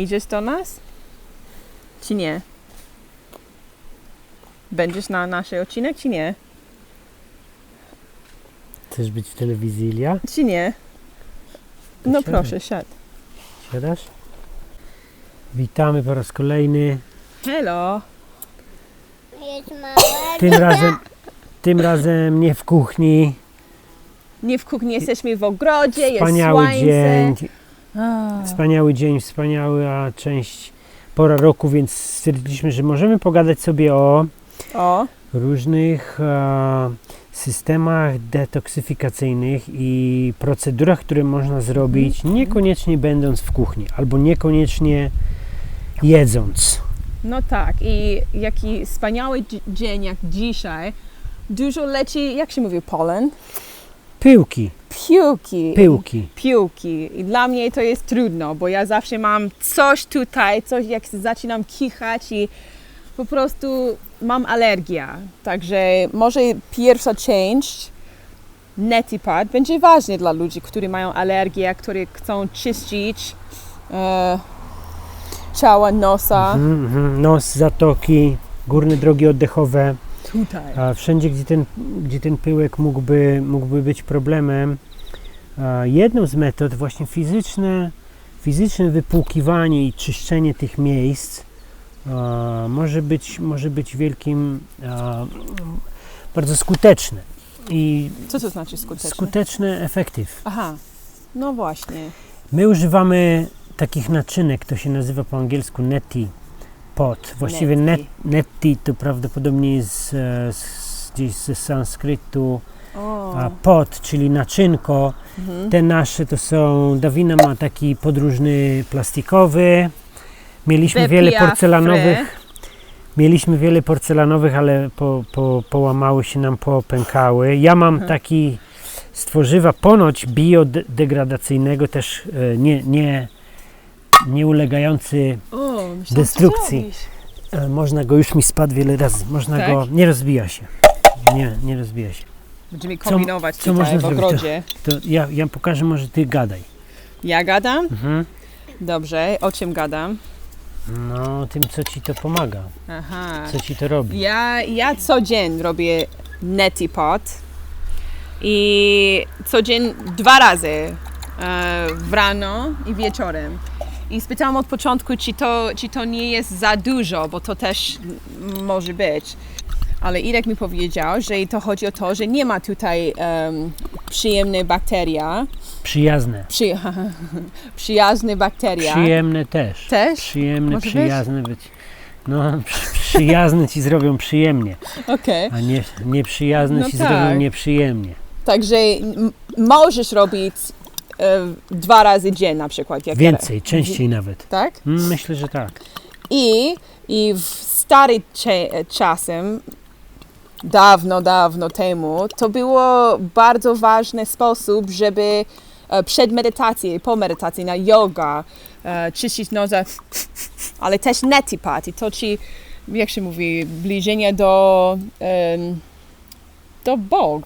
Idziesz do nas? Czy nie? Będziesz na nasz odcinek, czy nie? Chcesz być w telewizji, Ilia? Czy nie? No Siadaj. proszę, siad. Siadasz? Witamy po raz kolejny. Hello. Jest małe. Tym razem, tym razem nie w kuchni. Nie w kuchni, jesteśmy w ogrodzie, jest Wspaniały słońce. dzień. A. Wspaniały dzień, wspaniała część, pora roku, więc stwierdziliśmy, że możemy pogadać sobie o O, różnych e, systemach detoksyfikacyjnych i procedurach, które można zrobić, Mhm. niekoniecznie będąc w kuchni, albo niekoniecznie jedząc. no tak. I jaki wspaniały dzi- dzień jak dzisiaj. Dużo leci, jak się mówi, polen? Pyłki, Piłki. pyłki. piłki. I dla mnie to jest trudno, bo ja zawsze mam coś tutaj, coś jak zaczynam kichać i po prostu mam alergię. Także może pierwsza część Netipad będzie ważny dla ludzi, którzy mają alergię, którzy chcą czyścić e, ciała, nosa. Mhm, mhm. Nos, zatoki, górne drogi oddechowe. Tutaj. A wszędzie, gdzie ten, gdzie ten pyłek mógłby, mógłby być problemem, jedną z metod właśnie fizyczne, fizyczne wypłukiwanie i czyszczenie tych miejsc może, być, może być wielkim, bardzo skuteczne i Co to znaczy skuteczne? skuteczne efektyw. Aha, no właśnie. My używamy takich naczynek, to się nazywa po angielsku neti pot. Właściwie net, Neti. to prawdopodobnie jest e, z, gdzieś ze sanskrytu O, a pot, czyli naczynko. mhm. Te nasze to są, Dawina ma taki podróżny plastikowy. Mieliśmy wiele porcelanowych. Mieliśmy wiele porcelanowych, ale po, po, połamały się nam, popękały. Ja mam Mhm. taki z tworzywa ponoć biodegradacyjnego, też e, nie, nie, nie ulegający, myślałam, co destrukcji. e, można go, już mi spadł wiele razy, można Tak? go, nie rozbija się. Nie, nie rozbija się. Będziemy Co- kombinować co tutaj można w ogrodzie. To ja, ja pokażę, może ty gadaj. Ja gadam? Mhm. Dobrze, o czym gadam? No, tym, co ci to pomaga, Aha. co ci to robi. Ja, ja co dzień robię netipot i co dzień dwa razy e, w rano i wieczorem. I spytałam od początku, czy to, czy to nie jest za dużo, bo to też może być. Ale Irek mi powiedział, że to chodzi o to, że nie ma tutaj um, przyjemnej bakteria, Przyjazne. przy, przyjazny bakteria. Przyjemne też. Też? Przyjemne, Może być? przyjazne być. No, przy, przyjazne ci zrobią przyjemnie, Okej. a nie, nieprzyjazne No ci tak. zrobią nieprzyjemnie. Także możesz robić dwa razy dzień na przykład. Jak Więcej, częściej nawet. Tak? Mm, Myślę, że tak. I, i w stary czasem, dawno, dawno temu, to było bardzo ważny sposób, żeby e, przed medytacją i po medytacji na yoga e, czyścić noza, ale też netipat i to ci, jak się mówi, bliżenie do, do Bog.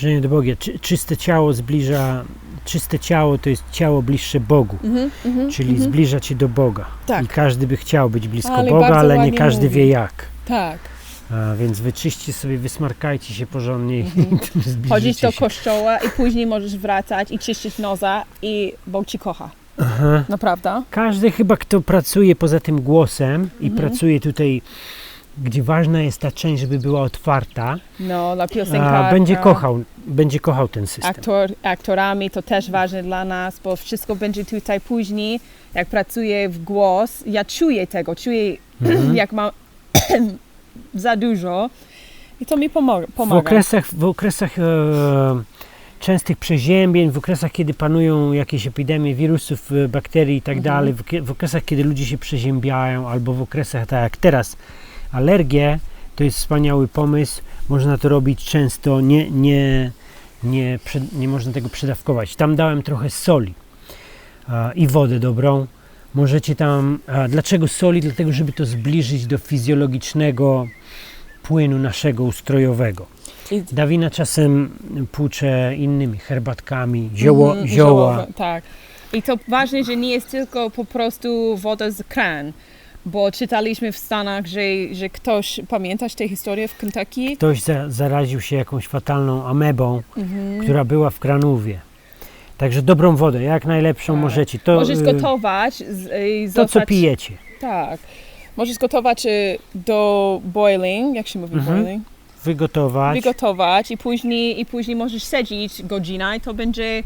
Żenie do Boga. Czy, czyste ciało zbliża, czyste ciało to jest ciało bliższe Bogu, Mhm, mhm, czyli mhm. zbliża cię do Boga. Tak. I każdy by chciał być blisko Ale Boga, ale nie każdy mówi. wie jak. Tak. A więc wyczyście sobie, wysmarkajcie się porządnie i zbliżycie Chodzić do się. kościoła i później możesz wracać i czyścić noza i Bóg ci kocha. Aha. Naprawdę? Każdy chyba, kto pracuje poza tym głosem i Mhm. pracuje tutaj, gdzie ważna jest ta część, żeby była otwarta, No, dla a, piosenkarza. będzie kochał, będzie kochał ten system. Aktor, aktorami to też ważne dla nas, bo wszystko będzie tutaj później. Jak pracuję w głos, ja czuję tego, czuję Mhm. jak mam za dużo i to mi pomo- W pomaga. okresach, w okresach e, częstych przeziębień, w okresach, kiedy panują jakieś epidemie wirusów, e, bakterii i tak Mhm. dalej, w okresach, kiedy ludzie się przeziębiają, albo w okresach, tak jak teraz, alergie, to jest wspaniały pomysł. Można to robić często, nie, nie, nie, nie można tego przedawkować. Tam dałem trochę soli a, i wodę dobrą. Możecie tam. A, dlaczego soli? Dlatego, żeby to zbliżyć do fizjologicznego płynu naszego ustrojowego. I- Dawina czasem płucze innymi herbatkami, zioło, Mhm, zioła. ziołowe, Tak. I to ważne, że nie jest tylko po prostu woda z kran, bo czytaliśmy w Stanach, że, że ktoś, pamiętasz tę historię w Kentucky? Ktoś za, zaraził się jakąś fatalną amebą, Mhm. która była w kranówie. Także dobrą wodę, jak najlepszą Tak. możecie. To, Możesz y, gotować z, i to co pijecie. Tak. Możesz gotować y, do boiling, jak się mówi Mhm. boiling? Wygotować. Wygotować i później, i później możesz sedzić godzinę i to będzie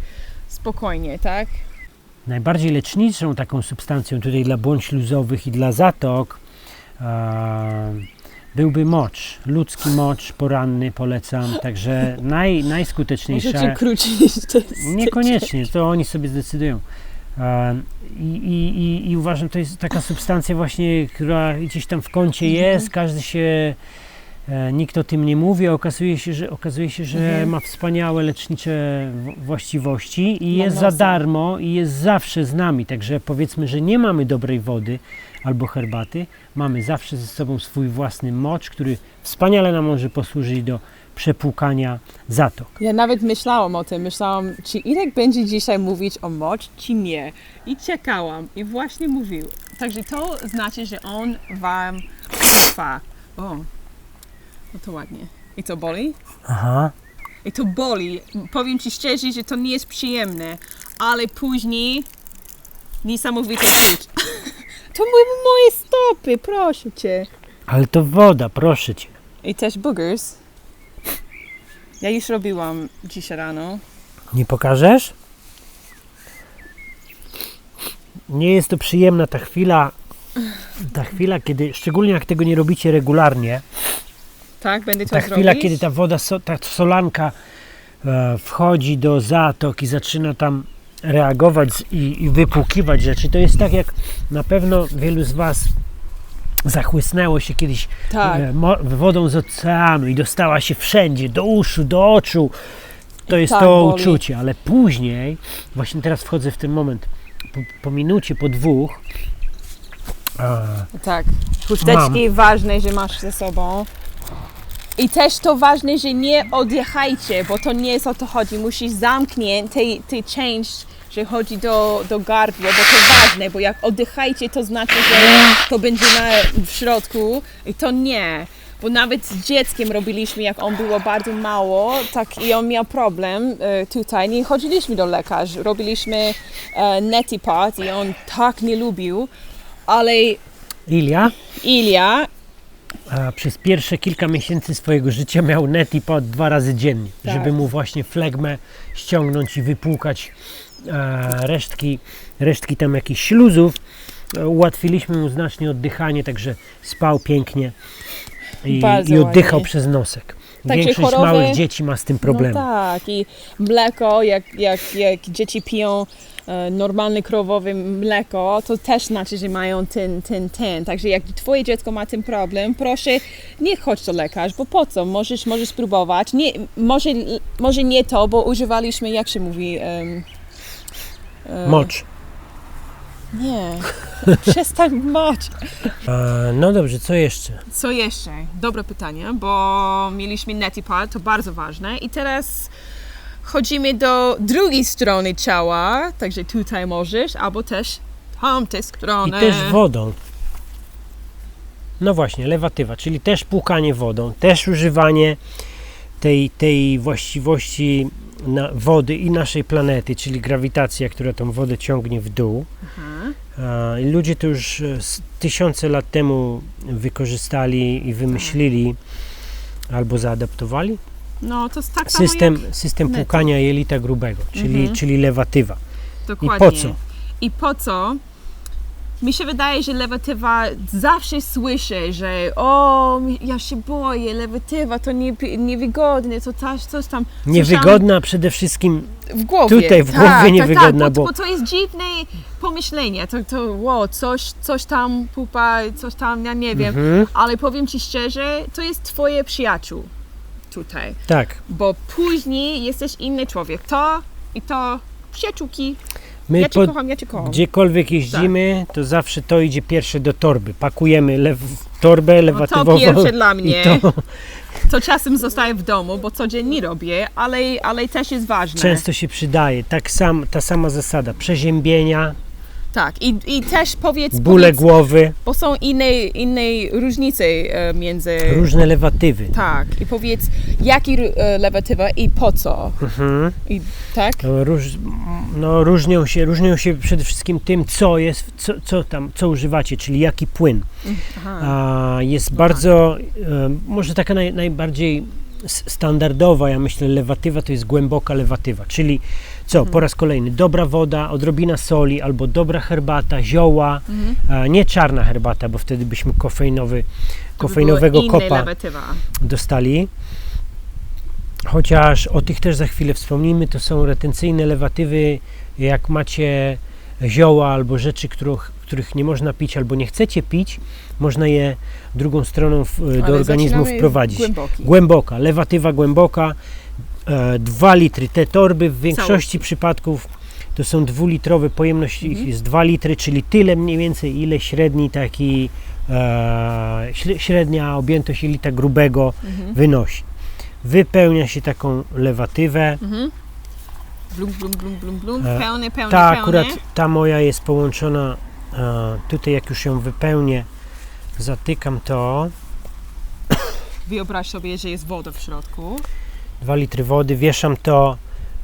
spokojnie, tak? Najbardziej leczniczą taką substancją tutaj dla błąd śluzowych i dla zatok e, byłby mocz. Ludzki mocz poranny polecam. Także naj, najskuteczniejsza. Możecie krócić te Niekoniecznie, to oni sobie zdecydują. E, I, i, i, uważam, to jest taka substancja właśnie, która gdzieś tam w kącie jest, każdy się, nikt o tym nie mówi, a okazuje się, że, okazuje się, że Mhm. ma wspaniałe lecznicze właściwości i jest za darmo i jest zawsze z nami, także powiedzmy, że nie mamy dobrej wody albo herbaty, mamy zawsze ze sobą swój własny mocz, który wspaniale nam może posłużyć do przepłukania zatok. Ja nawet myślałam o tym, myślałam, czy Irek będzie dzisiaj mówić o mocz, czy nie. I czekałam i właśnie mówił. Także to znaczy, że on wam ufa. O, no to ładnie. I to boli? Aha. I to boli. Powiem ci szczerze, że to nie jest przyjemne, ale później niesamowite czuć. To były moje stopy, proszę cię. Ale to woda, proszę cię. I też boogers. Ja już robiłam dzisiaj rano. Nie pokażesz? Nie jest to przyjemna ta chwila, ta chwila, kiedy, szczególnie jak tego nie robicie regularnie, Tak, będę to ta zrobić. chwila, kiedy ta woda, ta solanka e, wchodzi do zatok i zaczyna tam reagować i, i wypłukiwać rzeczy, to jest tak jak na pewno wielu z Was zachłysnęło się kiedyś Tak. e, wodą z oceanu i dostała się wszędzie, do uszu, do oczu. To jest tak to boli. uczucie, ale później, właśnie teraz wchodzę w ten moment, po, po minucie, po dwóch, e, Tak. Chusteczki ważne, że masz ze sobą. I też to ważne, że nie oddychajcie, bo to nie jest o to chodzi. Musisz zamknąć tej, tej część, że chodzi do, do gardła, bo to ważne, bo jak oddychajcie, to znaczy, że to będzie na, w środku. I to nie. Bo nawet z dzieckiem robiliśmy, jak on było bardzo mało, tak i on miał problem e, tutaj, nie chodziliśmy do lekarza, robiliśmy e, neti pot i on tak nie lubił, ale Ilia Ilia, a przez pierwsze kilka miesięcy swojego życia miał netipod dwa razy dziennie, Tak. żeby mu właśnie flegmę ściągnąć i wypłukać e, resztki, resztki tam jakichś śluzów. E, Ułatwiliśmy mu znacznie oddychanie, także spał pięknie i, i oddychał ładnie. przez nosek. Także Większość choroby- małych dzieci ma z tym problemy. No tak, i mleko, jak, jak, jak dzieci piją normalne krowowe mleko, to też znaczy, że mają ten, ten, ten. Także jak twoje dziecko ma ten problem, proszę nie chodź do lekarza, bo po co? Możesz, możesz spróbować. Nie, może, może nie to, bo używaliśmy, jak się mówi... em, e, Mocz. Nie, przestań mać. E, no dobrze, co jeszcze? Co jeszcze? Dobre pytanie, bo mieliśmy netipad, to bardzo ważne. I teraz chodzimy do drugiej strony ciała, także tutaj możesz, albo też tamtej I strony. też wodą. No właśnie, lewatywa, czyli też płukanie wodą, też używanie tej, tej właściwości wody i naszej planety, czyli grawitacja, która tą wodę ciągnie w dół. Mhm. I ludzie to już e, tysiące lat temu wykorzystali i wymyślili albo zaadaptowali No to jest tak samo system, jak... system płukania jelita grubego, czyli, Mhm. czyli lewatywa. Dokładnie. I po co? I po co? Mi się wydaje, że lewatywa zawsze słyszę, że o, ja się boję, lewatywa to nie, niewygodne, to coś, coś tam. Niewygodna przede wszystkim W głowie. Tutaj w tak, głowie tak, niewygodna, tak, bo, bo- bo to jest dziwne pomyślenie. To, to wow, coś, coś tam pupa, coś tam, ja nie wiem. Mhm, Ale powiem Ci szczerze, to jest Twoje przyjaciół tutaj. tak. Bo później jesteś inny człowiek. To i to przyjaciółki. My ja cię pod- kocham, ja cię kocham. Gdziekolwiek jeździmy, to zawsze to idzie pierwsze do torby. Pakujemy lew, torbę No lewatywową. to pierwsze dla mnie. To To czasem zostaje w domu, bo codziennie robię, ale, ale też jest ważne. często się przydaje. Tak sam, ta sama zasada. Przeziębienia, Tak, i, i też powiedz, bóle powiedz głowy, bo są inne, inne różnice e, między... różne lewatywy. Tak, i powiedz, jaki e, lewatywa i po co. Mhm. I, tak? No, róż, no, różnią, się, różnią się przede wszystkim tym, co jest, co, co tam, co używacie, czyli jaki płyn. Aha. A, jest bardzo, e, może taka naj, najbardziej standardowa, ja myślę, lewatywa to jest głęboka lewatywa, czyli co, po raz kolejny, dobra woda, odrobina soli, albo dobra herbata, zioła, a, nie czarna herbata, bo wtedy byśmy kofeinowy, kofeinowego inne kopa lewatywa. dostali. Chociaż o tych też za chwilę wspomnimy, to są retencyjne lewatywy, jak macie zioła albo rzeczy, których, których nie można pić albo nie chcecie pić, można je drugą stroną w, do organizmu wprowadzić. Głęboki. Głęboka, lewatywa głęboka, e, 2 litry. Te torby w większości przypadków to są dwulitrowe, pojemność ich jest 2 litry, czyli tyle mniej więcej, ile średni taki, e, śre- średnia objętość jelita grubego Mhm. wynosi. Wypełnia się taką lewatywę. Mhm. Blum, blum, blum, blum, blum. E, Pełny, pełny, Ta pełny. akurat, ta moja jest połączona, e, tutaj jak już ją wypełnię, zatykam to, Wyobraź sobie, że jest woda w środku. 2 litry wody, wieszam to,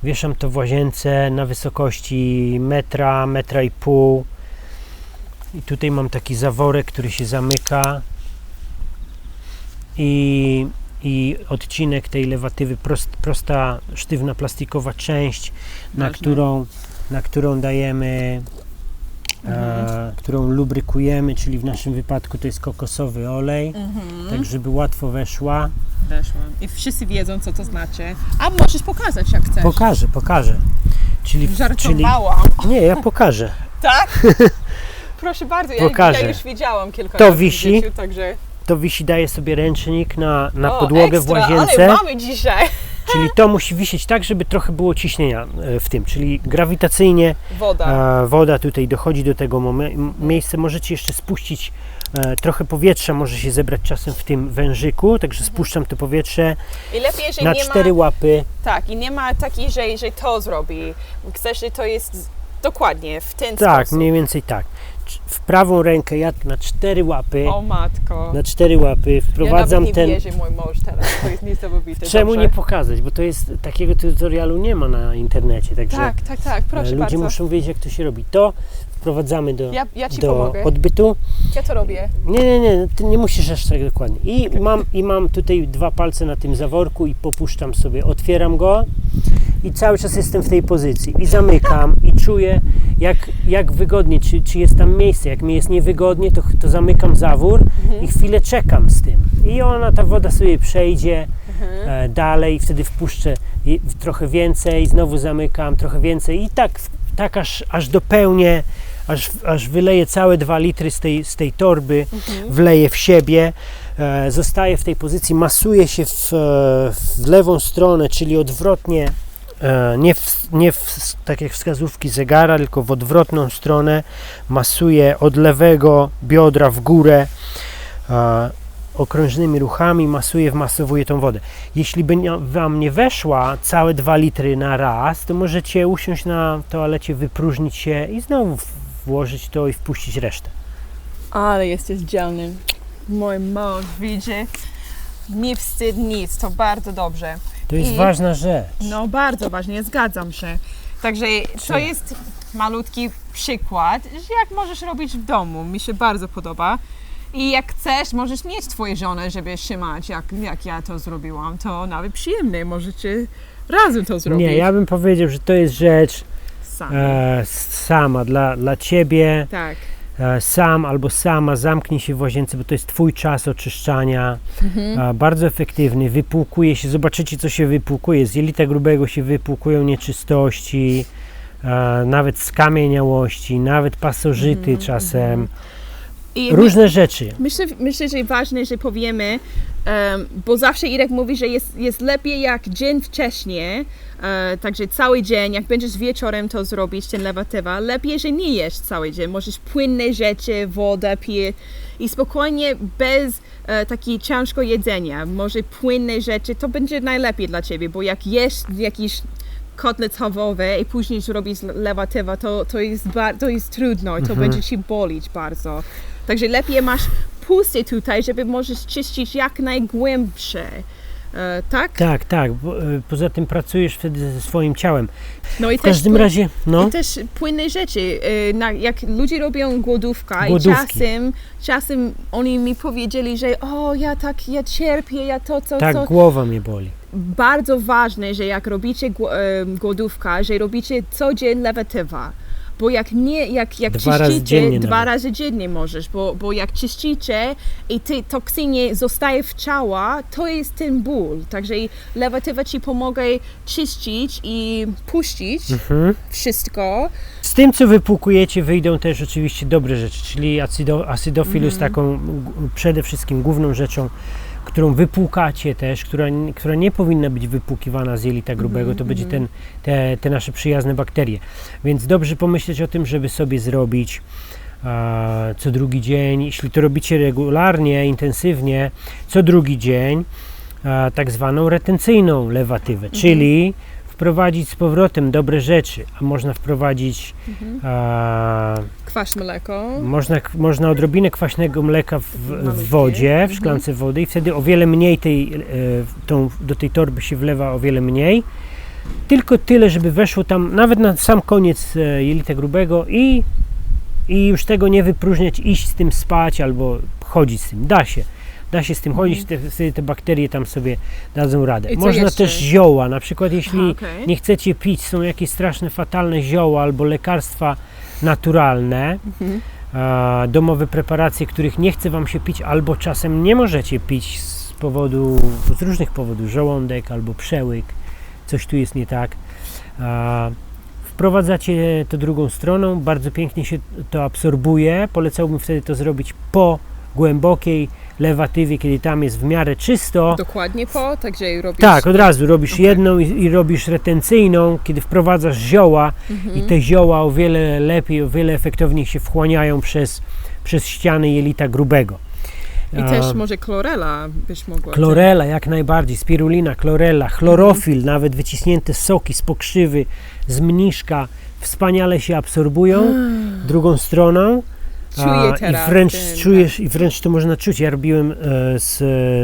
wieszam to w łazience na wysokości metra, metra i pół. I tutaj mam taki zaworek, który się zamyka i, i odcinek tej lewatywy, prost, prosta, sztywna, plastikowa część, na Ważne. którą, na którą dajemy, e, którą lubrykujemy, czyli w naszym wypadku to jest kokosowy olej, Mhm. tak żeby łatwo weszła. Weszłam. I wszyscy wiedzą, co to znaczy. A możesz pokazać, jak chcesz. Pokażę, pokażę. Czyli, czyli Żartowałam. nie, ja pokażę. Tak? Proszę bardzo, ja, Pokażę. ja już widziałam kilka To razy wisi. w życiu, także... To wisi daje sobie ręcznik na, na o, podłogę w ekstra, łazience, Ale mamy dzisiaj. Czyli to musi wisieć tak, żeby trochę było ciśnienia e, w tym, czyli grawitacyjnie Woda. woda tutaj dochodzi do tego miejsca. Możecie jeszcze spuścić e, trochę powietrza, może się zebrać czasem w tym wężyku, także spuszczam to powietrze lepiej, na cztery ma... łapy. Tak, i nie ma takiej, że, że to zrobi. Chcesz, że to jest dokładnie w ten Tak, sposób. mniej więcej tak. W prawą rękę ja na cztery łapy, O matko. na cztery łapy ja wprowadzam nawet nie ten wierzę, mój mąż teraz. To jest niesamowite. Czemu Dobrze. nie pokazać? Bo to jest takiego tutorialu nie ma na internecie, także Tak, tak, tak, e, proszę ludzie bardzo. muszą wiedzieć jak to się robi. To wprowadzamy do, Ja, ja Ci do pomogę. odbytu. Ja to robię. Nie, nie, nie, ty nie musisz aż tak dokładnie. I mam, I mam tutaj dwa palce na tym zaworku i popuszczam sobie, otwieram go i cały czas jestem w tej pozycji i zamykam i czuję jak, jak wygodnie, czy, czy jest tam miejsce. Jak mi jest niewygodnie, to, to zamykam zawór i chwilę czekam z tym. I ona, ta woda sobie przejdzie e, dalej, wtedy wpuszczę trochę więcej, znowu zamykam trochę więcej. I tak, tak aż, aż dopełnię, aż, aż wyleję całe dwa litry z tej, z tej torby, wleję w siebie, e, zostaję w tej pozycji, masuję się w, w lewą stronę, czyli odwrotnie, nie, w, nie w, tak jak wskazówki zegara, tylko w odwrotną stronę, masuję od lewego biodra w górę, e, okrężnymi ruchami masuję, wmasowuję tą wodę. Jeśli by Wam nie weszła całe 2 litry na raz, to możecie usiąść na toalecie, wypróżnić się i znowu włożyć to i wpuścić resztę. Ale jesteś dzielny. Mój mąż widzi. Nie wstyd nic, to bardzo dobrze. To jest I- ważna rzecz. No bardzo ważnie, zgadzam się. Także to Czy- jest malutki przykład, że jak możesz robić w domu. Mi się bardzo podoba. I jak chcesz, możesz mieć twoją żonę, żeby trzymać, jak, jak ja to zrobiłam. To nawet przyjemne, możecie razem to zrobić. Nie, ja bym powiedział, że to jest rzecz Sam. e, sama dla, dla Ciebie, Tak. E, sam albo sama, zamknij się w łazience, bo to jest Twój czas oczyszczania, e, bardzo efektywny, wypłukuje się, zobaczycie co się wypłukuje, z jelita grubego się wypłukują nieczystości, e, nawet skamieniałości, nawet pasożyty czasem, I różne rzeczy. Myślę, myślę, że ważne, że powiemy, Em, bo zawsze Irek mówi, że jest, jest lepiej jak dzień wcześniej, e, także cały dzień, jak będziesz wieczorem to zrobić, ten lewatywa, lepiej, że nie jesz cały dzień, możesz płynne rzeczy, wodę pije i spokojnie, bez e, takiego ciężko jedzenia, może płynne rzeczy, to będzie najlepiej dla Ciebie, bo jak jesz jakiś kotlet schabowy i później robisz lewatywa, to, to, jest, to jest trudno i to będzie Ci bolić bardzo. Także lepiej masz pusty tutaj, żeby możesz czyścić jak najgłębsze. E, tak? Tak, tak. Bo, e, poza tym pracujesz wtedy ze swoim ciałem. No i W każdym razie, no, I też płynne rzeczy. e, Na, jak ludzie robią głodówka i Głodówki. czasem, czasem oni mi powiedzieli, że o, ja tak, ja cierpię, ja to, co, tak co. głowa mnie boli. Bardzo ważne, że jak robicie gło- głodówka, że robicie codziennie lewatywa. Bo jak nie, jak, jak Dwa razy czyścicie, dziennie dwa nawet. razy dziennie możesz, bo, bo jak czyścicie i te toksyny zostaje w ciała, to jest ten ból. Także lewatywa ci pomaga czyścić i puścić Mhm. wszystko. Z tym, co wypłukujecie, wyjdą też oczywiście dobre rzeczy, czyli acydo, acydofil jest Mhm. taką przede wszystkim główną rzeczą, którą wypłukacie też, która, która nie powinna być wypłukiwana z jelita grubego, to będzie ten, te, te nasze przyjazne bakterie. Więc dobrze pomyśleć o tym, żeby sobie zrobić a, co drugi dzień, jeśli to robicie regularnie, intensywnie, co drugi dzień, a, tak zwaną retencyjną lewatywę, czyli wprowadzić z powrotem dobre rzeczy, a można wprowadzić a, Kwaśne mleko. można, można odrobinę kwaśnego mleka w, w wodzie, w szklance wody i wtedy o wiele mniej tej, e, tą, do tej torby się wlewa o wiele mniej. Tylko tyle, żeby weszło tam nawet na sam koniec e, jelita grubego i, i już tego nie wypróżniać, iść z tym spać albo chodzić z tym. Da się. Da się z tym chodzić, te, wtedy te bakterie tam sobie dadzą radę. Mhm. I co Można jeszcze? też zioła, na przykład jeśli Aha, okej. nie chcecie pić, są jakieś straszne, fatalne zioła albo lekarstwa naturalne, Mhm. a, domowe preparacje, których nie chce Wam się pić, albo czasem nie możecie pić z powodu, z różnych powodów, żołądek albo przełyk, coś tu jest nie tak. A, wprowadzacie to drugą stroną, bardzo pięknie się to absorbuje. Polecałbym wtedy to zrobić po głębokiej lewatywie, kiedy tam jest w miarę czysto. Dokładnie po, także robisz... Tak, od razu robisz Okej. jedną i, i robisz retencyjną, kiedy wprowadzasz zioła Mhm. i te zioła o wiele lepiej, o wiele efektowniej się wchłaniają przez, przez ściany jelita grubego. I też może chlorela byś mogła. Chlorela jak najbardziej, spirulina, chlorela, chlorofil, nawet wyciśnięte soki z pokrzywy, z mniszka wspaniale się absorbują drugą stroną. Czuję teraz I wręcz ten, czujesz, i wręcz to można czuć. Ja robiłem e, z,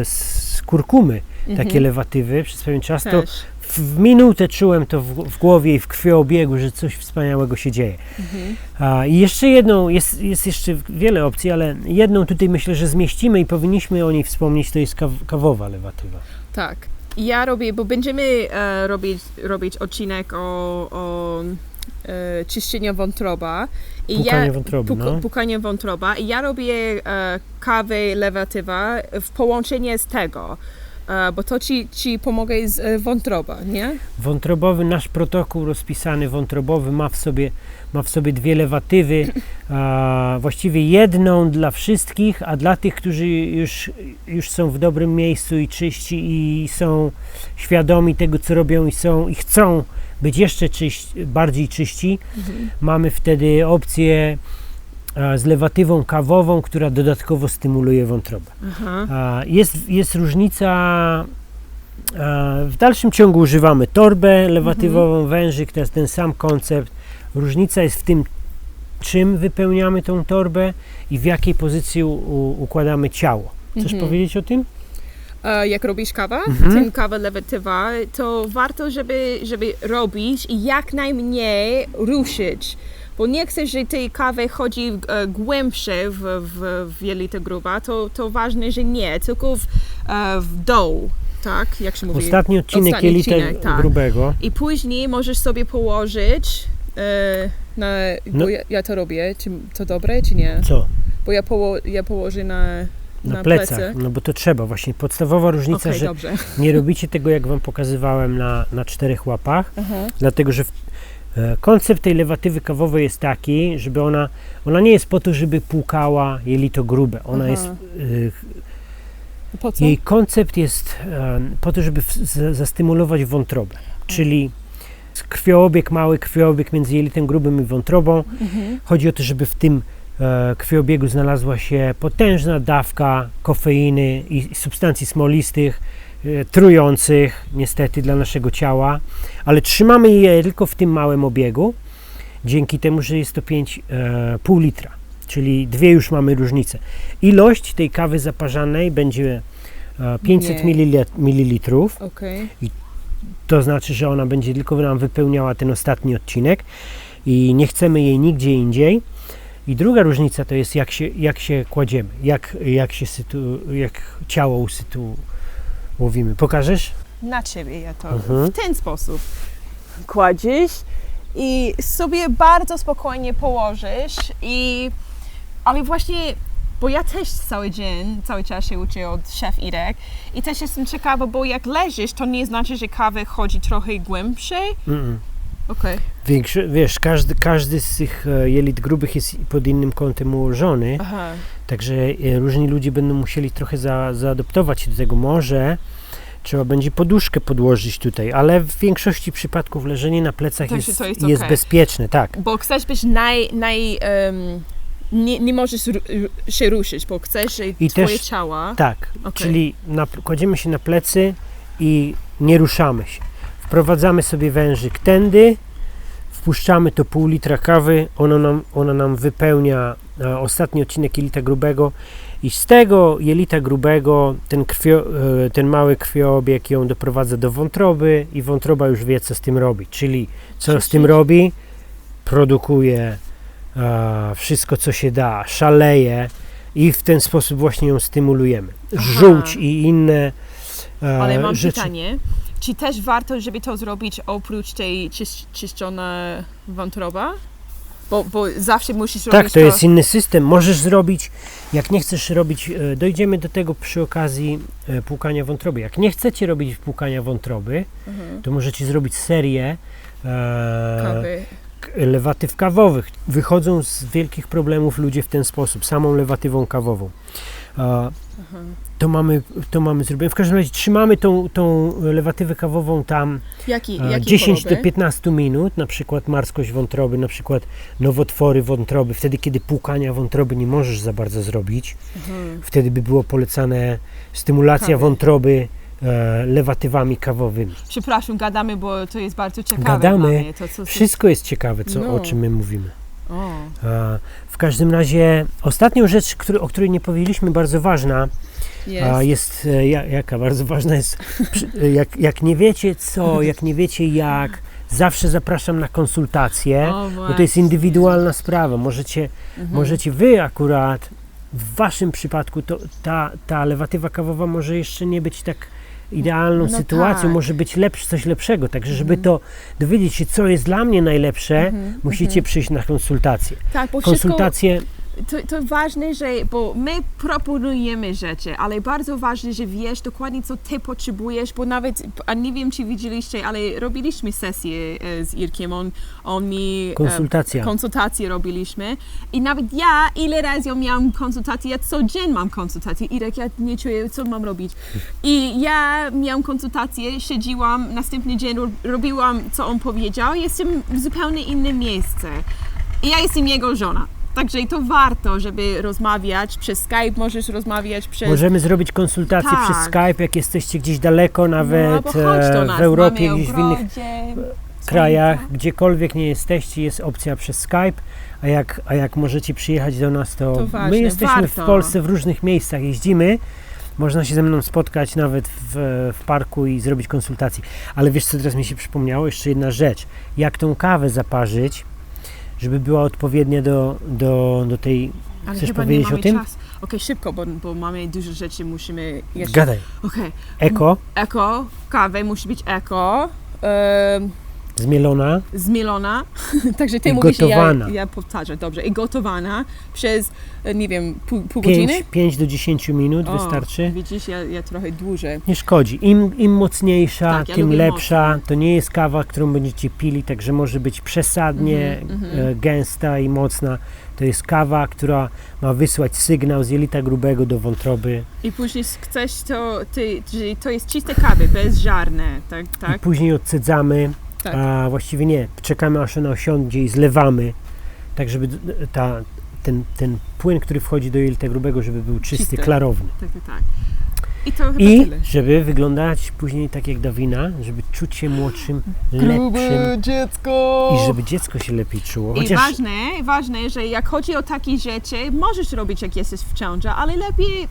z kurkumy Mhm. takie lewatywy przez pewien czas. To Też. w, w minutę czułem to w, w głowie i w krwiobiegu, że coś wspaniałego się dzieje. Mhm. A, I jeszcze jedną, jest, jest jeszcze wiele opcji, ale jedną tutaj myślę, że zmieścimy i powinniśmy o niej wspomnieć, to jest kaw, kawowa lewatywa. Tak. Ja robię, bo będziemy e, robić, robić odcinek o, o e, czyszczeniu wątroba. I Płukanie ja, wątroby, puk- no. Pukanie wątroba. I ja robię e, kawę lewatywa w połączeniu z tego. E, bo to ci, ci pomogę z e, wątroba, nie? Wątrobowy, nasz protokół rozpisany wątrobowy ma w sobie, ma w sobie dwie lewatywy, a, właściwie jedną dla wszystkich, a dla tych, którzy już, już są w dobrym miejscu i czyści i są świadomi tego, co robią i są i chcą być jeszcze czyś, bardziej czyści, mamy wtedy opcję z lewatywą kawową, która dodatkowo stymuluje wątrobę. Jest, jest różnica. W dalszym ciągu używamy torbę lewatywową, wężyk, to jest ten sam koncept. Różnica jest w tym, czym wypełniamy tą torbę i w jakiej pozycji u, u, układamy ciało. Chcesz Mhm. powiedzieć o tym? E, jak robisz kawę, Mhm. ten kawę lewatywa, to warto, żeby, żeby robić i jak najmniej ruszyć. Bo nie chcesz, że tej kawy chodzi e, głębsze w, w, w jelita gruba, to, to ważne, że nie, tylko w, e, w dół, tak? Jak się mówi? Ostatni odcinek Ostatni jelita odcinek, tak. grubego. I później możesz sobie położyć e, na, No. bo ja, ja to robię, czy to dobre, czy nie? Co? Bo ja, poło, ja położę na, Na, na plecach. No bo to trzeba. Właśnie podstawowa różnica, Okej, że dobrze. nie robicie tego, jak wam pokazywałem na, na czterech łapach. Aha. Dlatego, że w, e, koncept tej lewatywy kawowej jest taki, żeby ona, ona nie jest po to, żeby płukała jelito grube. Ona Aha. jest, e, Po co? Jej koncept jest e, po to, żeby w- z- zastymulować wątrobę, czyli krwiobieg, mały krwiobieg między jelitem grubym i wątrobą. Mhm. Chodzi o to, żeby w tym krwiobiegu znalazła się potężna dawka kofeiny i substancji smolistych, e, trujących niestety dla naszego ciała, ale trzymamy je tylko w tym małym obiegu, dzięki temu, że jest to 5,5 litra, czyli dwie już mamy różnice. Ilość tej kawy zaparzanej będzie e, 500 Nie. ml, mililitrów, Okej. to znaczy, że ona będzie tylko nam wypełniała ten ostatni odcinek i nie chcemy jej nigdzie indziej. I druga różnica to jest jak się, jak się kładziemy, jak, jak się sytu, jak ciało usytuowimy. Pokażesz? Na ciebie ja to Mhm. w ten sposób kładziesz i sobie bardzo spokojnie położysz i ale właśnie bo ja też cały dzień, cały czas się uczę od szef Irek i też jestem ciekawa, bo jak leżysz, to nie znaczy, że kawa chodzi trochę głębszej. Mm-mm. Okej. Większy, wiesz, każdy, każdy z tych e, jelit grubych jest pod innym kątem ułożony, Aha. także e, różni ludzie będą musieli trochę za, zaadoptować się do tego. Może trzeba będzie poduszkę podłożyć tutaj, ale w większości przypadków leżenie na plecach jest, jest jest bezpieczne, tak. Bo chcesz być naj... naj em, nie, nie możesz się ruszyć, bo chcesz, I twoje też- ciała... Tak, Okej. czyli na, kładziemy się na plecy i nie ruszamy się. Wprowadzamy sobie wężyk tędy, wpuszczamy to pół litra kawy, ono nam, ona nam wypełnia e, ostatni odcinek jelita grubego i z tego jelita grubego ten, krwio, e, ten mały krwiobieg ją doprowadza do wątroby i wątroba już wie, co z tym robi. Czyli co z tym robi? Produkuje e, wszystko, co się da, szaleje i w ten sposób właśnie ją stymulujemy. Aha. Żółć i inne e, Ale mam rzeczy. pytanie, czy też warto, żeby to zrobić oprócz tej czyś, czyszczona wątroba? Bo, bo zawsze musisz Tak, robić to jest inny system. Możesz zrobić, jak nie chcesz robić, e, dojdziemy do tego przy okazji e, płukania wątroby. Jak nie chcecie robić płukania wątroby, Mhm. to możecie zrobić serię e, Kawy. lewatyw kawowych. Wychodzą z wielkich problemów ludzie w ten sposób, samą lewatywą kawową. To mamy, to mamy zrobione. W każdym razie trzymamy tą, tą lewatywę kawową tam Jaki, jaki 10 do choroby? 15 minut, na przykład marskość wątroby, na przykład nowotwory wątroby, wtedy kiedy płukania wątroby nie możesz za bardzo zrobić, Mhm. wtedy by było polecane stymulacja Kawy. wątroby e, lewatywami kawowymi. Przepraszam, gadamy, bo to jest bardzo ciekawe Gadamy. mnie. To, co, Wszystko jest ciekawe, co, No. o czym my mówimy. E, w każdym razie ostatnią rzecz, który, o której nie powiedzieliśmy, bardzo ważna, jest. Jest, e, ja- jaka bardzo ważna jest, e, jak, jak nie wiecie co, jak nie wiecie jak, zawsze zapraszam na konsultacje, O, bo to jest. Mhm. indywidualna sprawa. Możecie, możecie wy akurat, w waszym przypadku, to, ta, ta lewatywa kawowa może jeszcze nie być tak idealną No sytuacją, tak. Mhm. może być lepsze, coś lepszego. Także, żeby to dowiedzieć się, co jest dla mnie najlepsze, musicie przyjść na konsultację. Tak, bo wszystko, Konsultacje, to, to ważne, że, bo my proponujemy rzeczy, ale bardzo ważne, że wiesz dokładnie, co ty potrzebujesz, bo nawet, a nie wiem, czy widzieliście, ale robiliśmy sesję e, z Irkiem, on, on mi... e, konsultacja. konsultacje robiliśmy i nawet ja, ile razy ja miałam konsultacje, ja co dzień mam konsultacje, Irek, ja nie czuję, co mam robić. I ja miałam konsultację, siedziłam, następny dzień ro- robiłam, co on powiedział, jestem w zupełnie innym miejscu. I ja jestem jego żona. Także to warto, żeby rozmawiać przez Skype, możesz rozmawiać przez... Możemy zrobić konsultacje Tak. przez Skype, jak jesteście gdzieś daleko, nawet no, do e, nas, w Europie, gdzieś w innych krajach, słońce. gdziekolwiek nie jesteście, jest opcja przez Skype, a jak, a jak możecie przyjechać do nas, to, To ważne, my jesteśmy w warto. Polsce w różnych miejscach, jeździmy, można się ze mną spotkać nawet w, w parku i zrobić konsultacje. Ale wiesz co, teraz mi się przypomniało, jeszcze jedna rzecz, jak tą kawę zaparzyć, żeby była odpowiednia do, do, do tej... Ale Chcesz chyba nie powiedzieć o mamy tym? czas. Okej, szybko, bo, bo mamy dużo rzeczy, musimy jeszcze... Gadaj. Okej, Eko, eko, kawę musi być eko. Zmielona, zmielona, także ty I mówisz, ja, gotowana. ja powtarzam, dobrze, i gotowana przez, e, nie wiem, pół, pół godziny? 5, 5 do 10 minut O, wystarczy. Widzisz, ja, ja trochę dłużej. Nie szkodzi. Im, im mocniejsza, Tak, ja tym lepsza. To nie jest kawa, którą będziecie pili, także może być przesadnie Mhm, e, gęsta i mocna. To jest kawa, która ma wysłać sygnał z jelita grubego do wątroby. I później chcesz to, ty, czyli to jest czyste kawy, bezżarne, tak, I tak? później odcedzamy, Tak. a właściwie nie, czekamy aż ona osiądzie i zlewamy, tak żeby ta, ten, ten płyn, który wchodzi do jelita grubego, żeby był czysty, klarowny. Tak, tak, tak. I to chyba I tyle. żeby wyglądać później tak jak Dawina, żeby czuć się młodszym, lepszym dziecko! i żeby dziecko się lepiej czuło. I Chociaż ważne, ważne, że jak chodzi o takie rzeczy, możesz robić jak jesteś w ciąży, ale lepiej,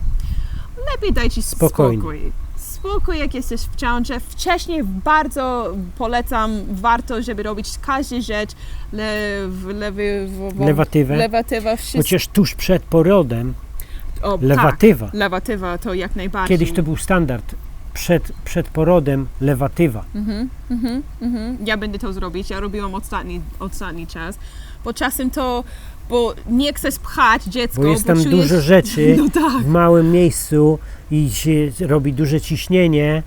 lepiej daj ci Spokojnie. spokój. Spokój jak jesteś w ciąży. Wcześniej bardzo polecam, warto, żeby robić każdą rzecz, lew, lewy, lewatywę, lewatywa, wszystko. chociaż tuż przed porodem O, lewatywa. Tak, lewatywa to jak najbardziej. Kiedyś to był standard. Przed, przed porodem lewatywa. Mhm, mhm, mhm. Ja będę to zrobić. Ja robiłam ostatni, ostatni czas. Bo czasem to, bo nie chcesz pchać dziecko, Bo jest tam czujesz... dużo rzeczy No tak. w małym miejscu i się robi duże ciśnienie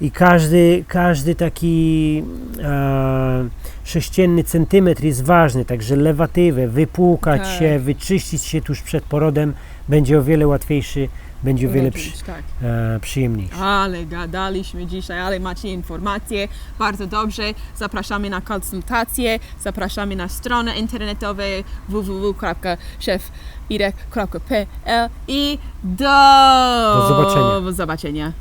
i każdy, każdy taki e, sześcienny centymetr jest ważny, także lewatywę, wypłukać Tak. się, wyczyścić się tuż przed porodem będzie o wiele łatwiejszy, będzie o wiele przy, tak. e, przyjemniejszy. Ale gadaliśmy dzisiaj, ale macie informacje. Bardzo dobrze. Zapraszamy na konsultacje, zapraszamy na stronę internetową www.chefirek.pl i do, Do zobaczenia. zobaczenia.